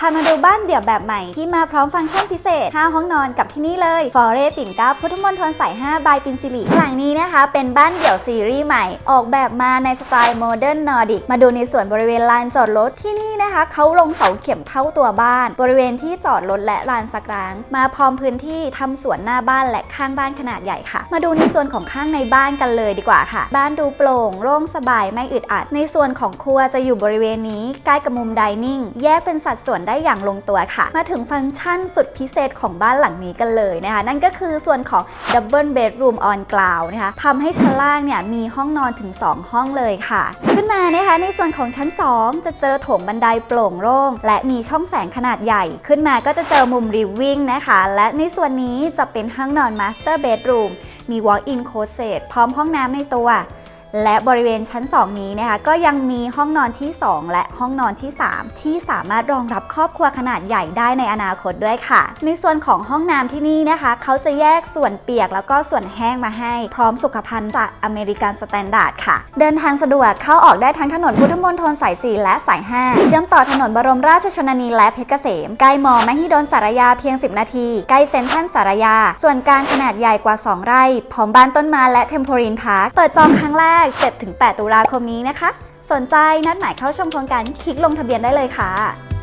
พามาดูบ้านเดี่ยวแบบใหม่ที่มาพร้อมฟังก์ชันพิเศษ 5 ห้องนอนกับที่นี่เลย ฟอเรปิ่นเกล้าพุทธมณฑลสาย 5 บายปินซิลิหลังนี้นะคะ เป็นบ้านเดี่ยวซีรีส์ใหม่ ออกแบบมาในสไตล์โมเดิร์นนอร์ดิก มาดูในส่วนบริเวณลานจอดรถที่นี่นะคะ เขาลงเสาเข็มเท่าตัวบ้าน บริเวณที่จอดรถและลานสักร้าง มาพร้อมพื้นที่ทำสวนหน้าบ้านและข้างบ้านขนาดใหญ่ค่ะ มาดูในส่วนของข้างในบ้านกันเลยดีกว่าค่ะ บ้านดูโปร่งโล่งสบายไม่อึดอัด ในส่วนของครัวจะอยู่บริเวณนี้ใกล้กับมุมไดนิ่งแยกเป็นสัดส่วนได้อย่างลงตัวค่ะ มาถึงฟังก์ชันสุดพิเศษของบ้านหลังนี้กันเลยนะคะ นั่นก็คือส่วนของ Double Bedroom on Ground นะคะทำให้ชั้นล่างเนี่ยมีห้องนอนถึง 2 ห้องเลยค่ะ ขึ้นมานะคะในส่วนของชั้น 2 จะเจอโถงบันไดโปร่งโล่งและมีช่องแสงขนาดใหญ่ ขึ้นมาก็จะเจอมุมริววิ่งนะคะ และในส่วนนี้จะเป็นห้องนอน Master Bedroom มี Walk-in Closet พร้อมห้องน้ำในตัว และบริเวณชั้น 2 นี้นะคะก็ยังมีห้องนอนที่ 2 และห้องนอนที่ 3 ที่สามารถรองรับครอบครัวขนาดใหญ่ได้ในอนาคตด้วยค่ะ ในส่วนของห้องน้ำที่นี่นะคะ เขาจะแยกส่วนเปียกแล้วก็ส่วนแห้งมาให้ พร้อมสุขภัณฑ์จากอเมริกันสแตนดาร์ดค่ะ เดินทางสะดวกเข้าออกได้ทั้งถนนพุทธมณฑลสาย 4 และสาย 5 เชื่อมต่อถนนบรมราชชนนีและเพชรเกษมใกล้มอมหิดลสารยาเพียง 10 นาทีใกล้เซ็นทรัลสารยา ส่วนกางขนาดใหญ่กว่า 2 ไร่พร้อมบ้านต้นไม้และเทมโพรินพาร์คเปิดจองครั้งแรก7-8 ตุลาคมนี้นะคะ สนใจนัดหมายเข้าชมโครงการคลิกลงทะเบียนได้เลยค่ะ